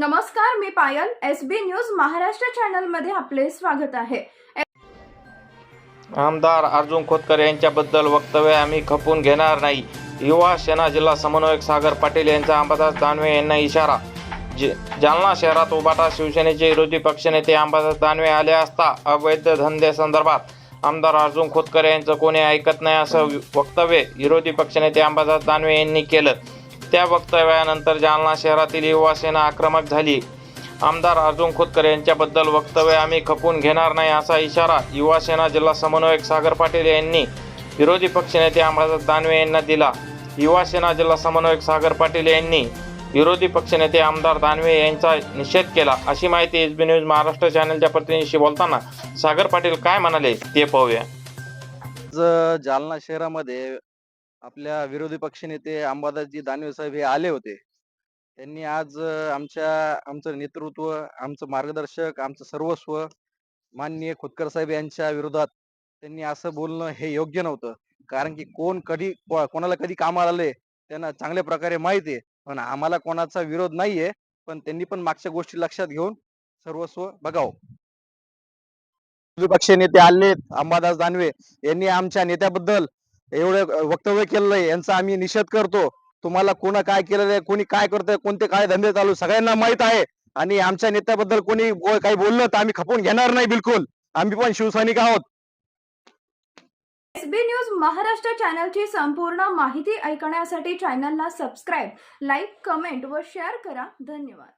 नमस्कार मी Payal S B news Maharashtra चॅनलमध्ये आपले स्वागत आहे. आमदार अर्जुन खोतकर यांच्याबद्दल वक्तव्य आम्ही खपून घेणार नाही. युवा सेना जिल्हा समन्वयक सागर पाटील यांचा अंबादास दानवे यांना इशारा. जे जालना शहरात उभाटा शिवसेनेचे विरोधी पक्षनेते अंबादास दानवे आले असता अवैध धंद्यासंदर्भात आमदार अर्जुन खोतकर यांचं कोणी ऐकत नाही असं वक्तव्य विरोधी पक्षनेते अंबादास दानवे यांनी केलं. त्या वक्तव्यानंतर जालना शहरातील युवा सेना आक्रमक झाली. आमदार अर्जुन खोतकर यांच्याबद्दल वक्तव्य आम्ही खपून घेणार नाही असा इशारा युवा सेना जिल्हा समन्वयक सागर पाटील यांनी विरोधी पक्षनेते अंबादास दानवे यांना दिला. युवा सेना जिल्हा समन्वयक सागर पाटील यांनी विरोधी पक्षनेते आमदार दानवे यांचा निषेध केला. अशी माहिती एस बी न्यूज महाराष्ट्र चॅनलच्या प्रतिनिधीशी बोलताना सागर पाटील काय म्हणाले ते पाहूया. जालना शहरामध्ये आपल्या विरोधी पक्षनेते अंबादासजी दानवे साहेब हे आले होते. त्यांनी आज आमच्या आमचं नेतृत्व आमचं मार्गदर्शक आमचं सर्वस्व माननीय खोतकर साहेब यांच्या विरोधात त्यांनी असं बोलणं हे योग्य नव्हतं. कारण की कोण कधी कोणाला कधी कामाला आले त्यांना चांगल्या प्रकारे माहिती आहे. पण आम्हाला कोणाचा विरोध नाहीये. पण त्यांनी पण मागच्या गोष्टी लक्षात घेऊन सर्वस्व बघावं. विरोधी पक्ष नेते आले अंबादास दानवे यांनी आमच्या नेत्याबद्दल एवढं वक्तव्य केलेलं आहे यांचा आम्ही निषेध करतो. तुम्हाला कोणा काय केलेलं आहे कोणी काय करतंय कोणते काय धंदे चालू सगळ्यांना माहीत आहे. आणि आमच्या नेत्याबद्दल कोणी काही बोललं तर आम्ही खपून घेणार नाही बिलकुल. आम्ही पण शिवसैनिक आहोत. एस बी न्यूज महाराष्ट्र चॅनलची संपूर्ण माहिती ऐकण्यासाठी चॅनलला सबस्क्राईब लाईक कमेंट व शेअर करा. धन्यवाद.